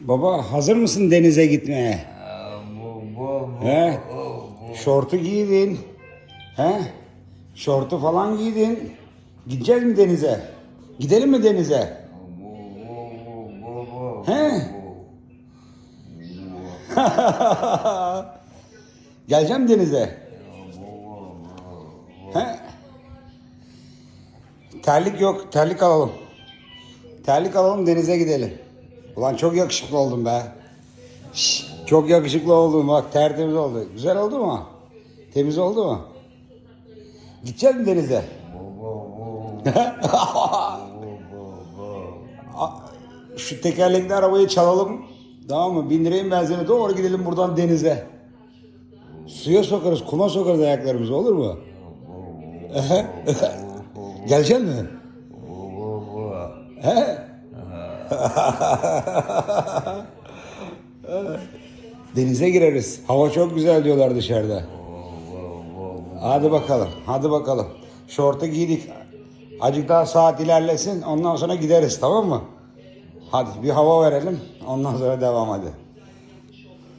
Baba hazır mısın denize gitmeye? He? Şortu giydin. He? Şortu falan giydin. Gideceğiz mi denize? Gidelim mi denize? He? Geleceğim denize. He? Terlik yok. Terlik alalım. Terlik alalım denize gidelim. Ulan çok yakışıklı oldun be. Şş, çok yakışıklı oldun bak tertemiz oldu. Güzel oldu mu? Temiz oldu mu? Gideceğiz mi denize? Şu tekerlekli arabayı çalalım. Tamam mı? Bindireyim ben seni doğru gidelim buradan denize. Suya sokarız, kuma sokarız ayaklarımızı olur mu? Gelecek mi? He? Denize gireriz. Hava çok güzel diyorlar dışarıda. Hadi bakalım, hadi bakalım. Şortu giydik. Acık daha saat ilerlesin, ondan sonra gideriz tamam mı? Hadi bir hava verelim, ondan sonra devam hadi.